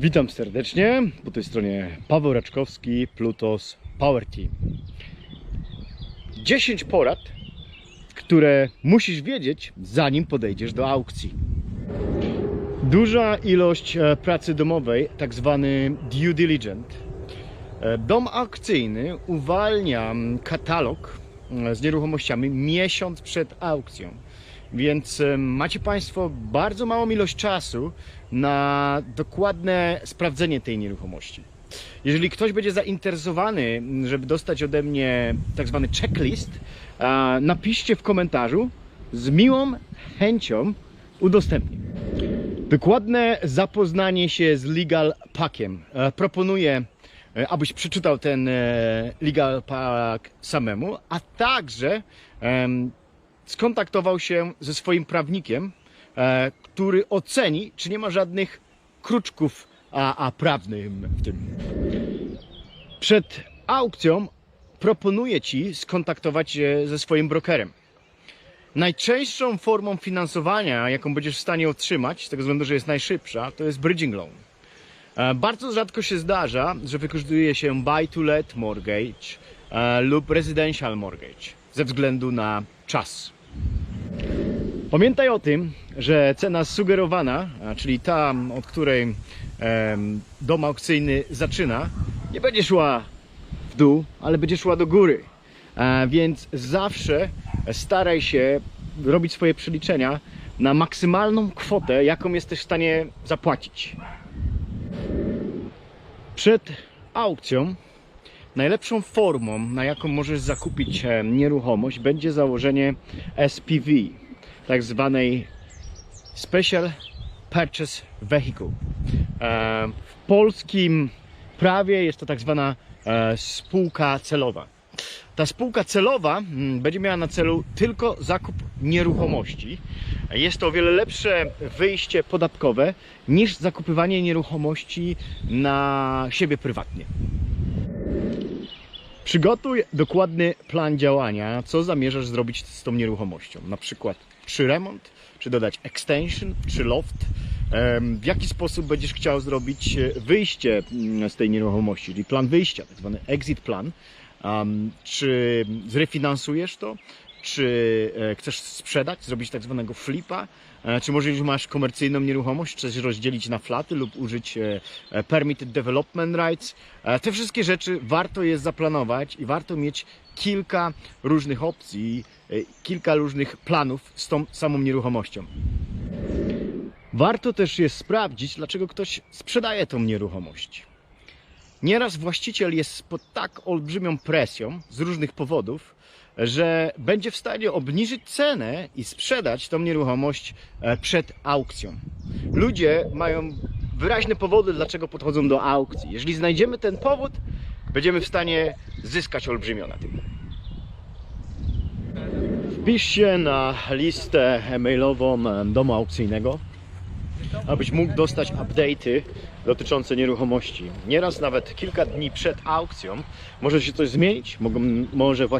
Witam serdecznie. Po tej stronie Paweł Raczkowski, Plutos Power Team. 10 porad, które musisz wiedzieć, zanim podejdziesz do aukcji. Duża ilość e, pracy domowej, tak zwany due diligence. E, Dom aukcyjny uwalnia katalog z nieruchomościami miesiąc przed aukcją. Więc e, macie Państwo bardzo małą ilość czasu na dokładne sprawdzenie tej nieruchomości. Jeżeli ktoś będzie zainteresowany, żeby dostać ode mnie tak zwany checklist, napiszcie w komentarzu. Z miłą chęcią udostępnię. Dokładne zapoznanie się z Legal Packiem. E, Proponuję, e, abyś przeczytał ten Legal Pack samemu, a także skontaktował się ze swoim prawnikiem, e, który oceni, czy nie ma żadnych kruczków a, a prawnych w tym. Przed aukcją proponuję Ci skontaktować się ze swoim brokerem. Najczęstszą formą finansowania, jaką będziesz w stanie otrzymać, z tego względu, że jest najszybsza, to jest bridging loan. E, Bardzo rzadko się zdarza, że wykorzystuje się buy to let mortgage e, lub residential mortgage ze względu na czas. Pamiętaj o tym, że cena sugerowana, czyli ta, od której dom aukcyjny zaczyna, nie będzie szła w dół, ale będzie szła do góry. Więc zawsze staraj się robić swoje przeliczenia na maksymalną kwotę, jaką jesteś w stanie zapłacić. Przed aukcją najlepszą formą, na jaką możesz zakupić nieruchomość, będzie założenie SPV, tak zwanej Special Purchase Vehicle. E, W polskim prawie jest to tak zwana e, spółka celowa. Ta spółka celowa mm, będzie miała na celu tylko zakup nieruchomości. Jest to o wiele lepsze wyjście podatkowe niż zakupywanie nieruchomości na siebie prywatnie. Przygotuj dokładny plan działania, co zamierzasz zrobić z tą nieruchomością. Na przykład, czy remont, czy dodać extension, czy loft. W jaki sposób będziesz chciał zrobić e, wyjście mm, z tej nieruchomości, czyli plan wyjścia, tak zwany exit plan. Am, czy zrefinansujesz to? Czy e, chcesz sprzedać, zrobić tak zwanego flipa? E, Czy może już masz komercyjną nieruchomość, chcesz rozdzielić na flaty lub użyć e, permitted development rights? Te wszystkie rzeczy warto jest zaplanować i warto mieć kilka różnych opcji, kilka różnych planów z tą samą nieruchomością. Warto też jest sprawdzić, dlaczego ktoś sprzedaje tą nieruchomość. Nieraz właściciel jest pod tak olbrzymią presją z różnych powodów, że będzie w stanie obniżyć cenę i sprzedać tą nieruchomość e, przed aukcją. Ludzie mają wyraźne powody, dlaczego podchodzą do aukcji. Jeżeli znajdziemy ten powód, będziemy w stanie zyskać olbrzymio na tym. Wpisz się na listę mailową e, domu aukcyjnego, abyś mógł dostać update'y dotyczące nieruchomości. Nieraz nawet kilka dni przed aukcją może się coś zmienić, może właściciel